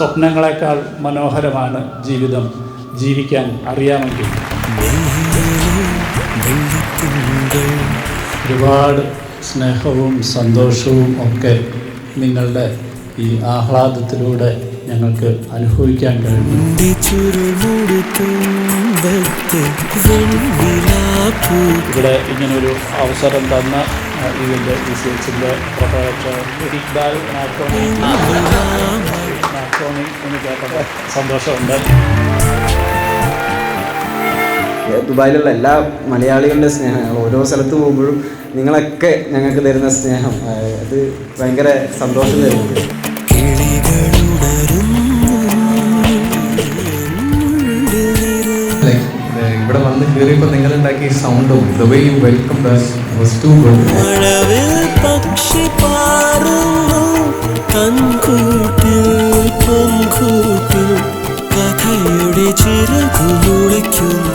സ്വപ്നങ്ങളെക്കാൾ മനോഹരമാണ് ജീവിതം. ജീവിക്കാൻ അറിയാമെങ്കിൽ. ഒരുപാട് സ്നേഹവും സന്തോഷവും ഒക്കെ നിങ്ങളുടെ ഈ ആഹ്ലാദത്തിലൂടെ ഞങ്ങൾക്ക് അനുഭവിക്കാൻ കഴിയും. ഇവിടെ ഇങ്ങനൊരു അവസരം തന്ന ഇതിന്റെ വിസിൽസിന്റെ പ്രൊപ്പറേറ്റർ ഇക്ബാൽ കേട്ടപ്പോൾ സന്തോഷമുണ്ട് ദുബായിലുള്ള എല്ലാ മലയാളികളുടെ സ്നേഹം ഓരോ സ്ഥലത്ത് പോകുമ്പോഴും നിങ്ങളൊക്കെ ഞങ്ങൾക്ക് തരുന്ന സ്നേഹം അത് ഭയങ്കര സന്തോഷം തരുന്നുണ്ട്. Like, ഇവിടെ വന്ന് കയറിയപ്പോൾ നിങ്ങളുണ്ടാക്കിയ സൗണ്ടും the way you welcome was too good പക്ഷി പാറുന്നു പൊൻകൂട്ടിൽ കഥയുടെ ചിറകു മുളയ്ക്കുന്നു